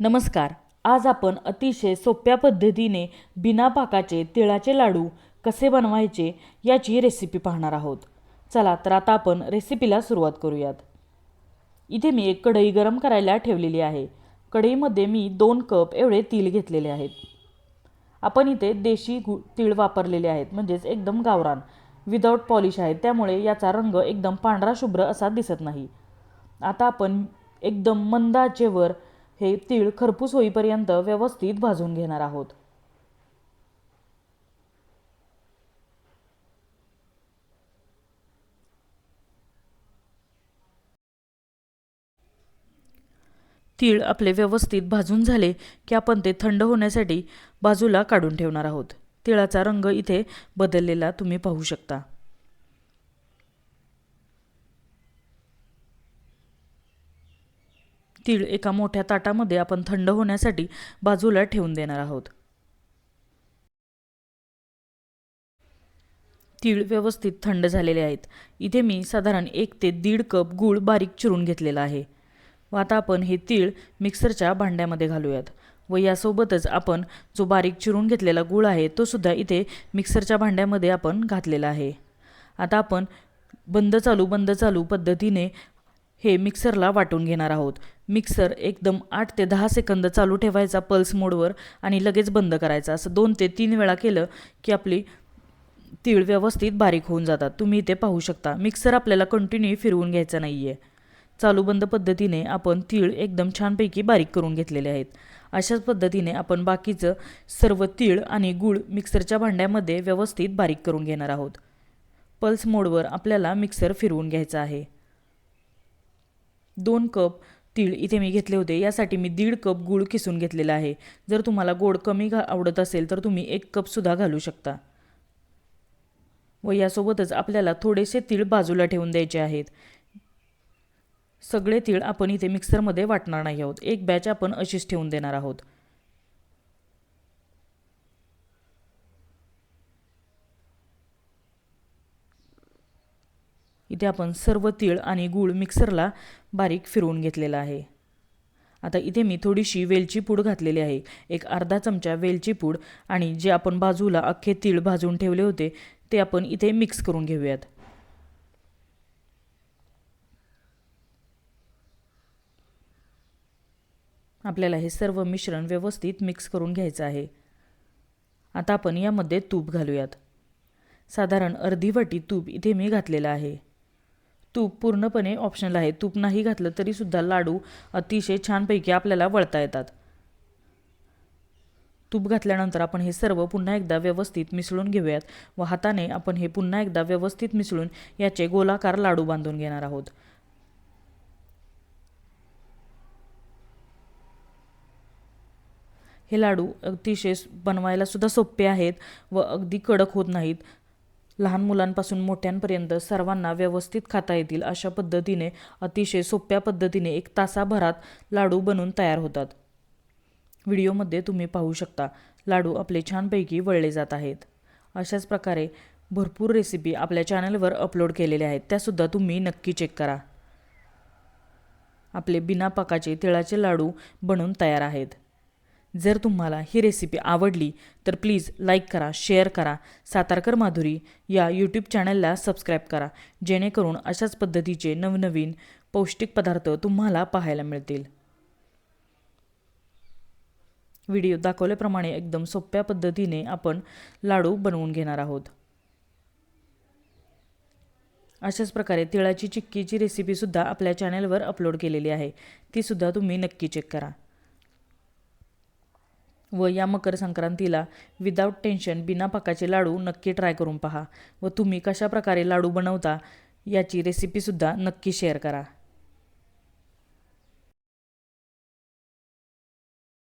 नमस्कार. आज आपण अतिशय सोप्या पद्धतीने बिना पाकाचे तिळाचे लाडू कसे बनवायचे याची रेसिपी पाहणार आहोत. चला तर आता आपण रेसिपीला सुरुवात करूयात. इथे मी एक कढई गरम करायला ठेवलेली आहे. कढईमध्ये मी दोन कप एवढे तीळ घेतलेले आहेत. आपण इथे देशी गु तीळ वापरलेले आहेत म्हणजेच एकदम गावरान विदाऊट पॉलिश आहेत. त्यामुळे याचा रंग एकदम पांढरा शुभ्र असा दिसत नाही. आता आपण एकदम मंदाचेवर वर हे तीळ खरपूस होईपर्यंत व्यवस्थित भाजून घेणार आहोत. तीळ आपले व्यवस्थित भाजून झाले की आपण ते थंड होण्यासाठी बाजूला काढून ठेवणार आहोत. तिळाचा रंग इथे बदललेला तुम्ही पाहू शकता. तीळ एका मोठ्या ताटामध्ये आपण थंड होण्यासाठी बाजूला ठेवून देणार आहोत. तीळ व्यवस्थित थंड झालेले आहेत. इथे मी साधारण एक ते दीड कप गूळ बारीक चिरून घेतलेला आहे. व आता आपण हे तीळ मिक्सरच्या भांड्यामध्ये घालूयात. व यासोबतच आपण जो बारीक चिरून घेतलेला गूळ आहे तो सुद्धा इथे मिक्सरच्या भांड्यामध्ये आपण घातलेला आहे. आता आपण बंद चालू बंद चालू पद्धतीने हे मिक्सरला वाटून घेणार आहोत. मिक्सर एकदम आठ ते दहा सेकंद चालू ठेवायचा पल्स मोडवर आणि लगेच बंद करायचा. असं दोन ते तीन वेळा केलं की आपली तीळ व्यवस्थित बारीक होऊन जातात. तुम्ही इथे पाहू शकता. मिक्सर आपल्याला कंटिन्यू फिरवून घ्यायचा नाही आहे चालू बंद पद्धतीने आपण तीळ एकदम छानपैकी बारीक करून घेतलेले आहेत. अशाच पद्धतीने आपण बाकीचं सर्व तीळ आणि गूळ मिक्सरच्या भांड्यामध्ये व्यवस्थित बारीक करून घेणार आहोत. पल्स मोडवर आपल्याला मिक्सर फिरवून घ्यायचा आहे. दोन कप तीळ इथे मी घेतले होते. यासाठी मी दीड कप गूळ किसून घेतलेला आहे. जर तुम्हाला गोड कमी घा आवडत असेल तर तुम्ही एक कपसुद्धा घालू शकता. व यासोबतच आपल्याला थोडेसे तीळ बाजूला ठेवून द्यायचे आहेत. सगळे तीळ आपण इथे मिक्सरमध्ये वाटणार नाही आहोत. एक बॅच आपण अशीच ठेवून देणार आहोत. इथे आपण सर्व तीळ आणि गूळ मिक्सरला बारीक फिरवून घेतलेला आहे. आता इथे मी थोडीशी वेलची पूड घातलेली आहे. एक अर्धा चमचा वेलची पूड आणि जे आपण बाजूला अख्खे तीळ भाजून ठेवले होते ते आपण इथे मिक्स करून घेऊयात. आपल्याला हे सर्व मिश्रण व्यवस्थित मिक्स करून घ्यायचं आहे. आता आपण यामध्ये तूप घालूयात. साधारण अर्धी वाटी तूप इथे मी घातलेलं आहे. तूप पूर्णपणे ऑप्शनल आहे. तूप नाही घातलं तरीसुद्धा लाडू अतिशय छानपैकी आपल्याला वळता येतात. तूप घातल्यानंतर आपण हे सर्व पुन्हा एकदा व्यवस्थित मिसळून घेऊयात व हाताने आपण हे पुन्हा एकदा व्यवस्थित मिसळून याचे गोलाकार लाडू बांधून घेणार आहोत. हे लाडू अतिशय बनवायला सुद्धा सोपे आहेत व अगदी कडक होत नाहीत. लहान मुलांपासून मोठ्यांपर्यंत सर्वांना व्यवस्थित खाता येतील अशा पद्धतीने अतिशय सोप्या पद्धतीने एक तासाभरात लाडू बनून तयार होतात. व्हिडिओमध्ये तुम्ही पाहू शकता लाडू आपले छानपैकी वळले जात आहेत. अशाच प्रकारे भरपूर रेसिपी आपल्या चॅनलवर अपलोड केलेल्या आहेत त्यासुद्धा तुम्ही नक्की चेक करा. आपले बिना पाकाचे तिळाचे लाडू बनून तयार आहेत. जर तुम्हाला ही रेसिपी आवडली तर प्लीज लाईक करा शेअर करा. सातारकर माधुरी या यूट्यूब चॅनलला सबस्क्राईब करा. जेणेकरून अशाच पद्धतीचे नवनवीन पौष्टिक पदार्थ तुम्हाला पाहायला मिळतील. व्हिडिओ दाखवल्याप्रमाणे एकदम सोप्या पद्धतीने आपण लाडू बनवून घेणार आहोत. अशाच प्रकारे तिळाची चिक्कीची रेसिपीसुद्धा आपल्या चॅनलवर अपलोड केलेली आहे. तीसुद्धा तुम्ही नक्की चेक करा. व या मकर संक्रांतीला विदाऊट टेन्शन बिना पाकाचे लाडू नक्की ट्राय करून पहा. व तुम्ही कशा प्रकारे लाडू बनवता याची रेसिपीसुद्धा नक्की शेअर करा.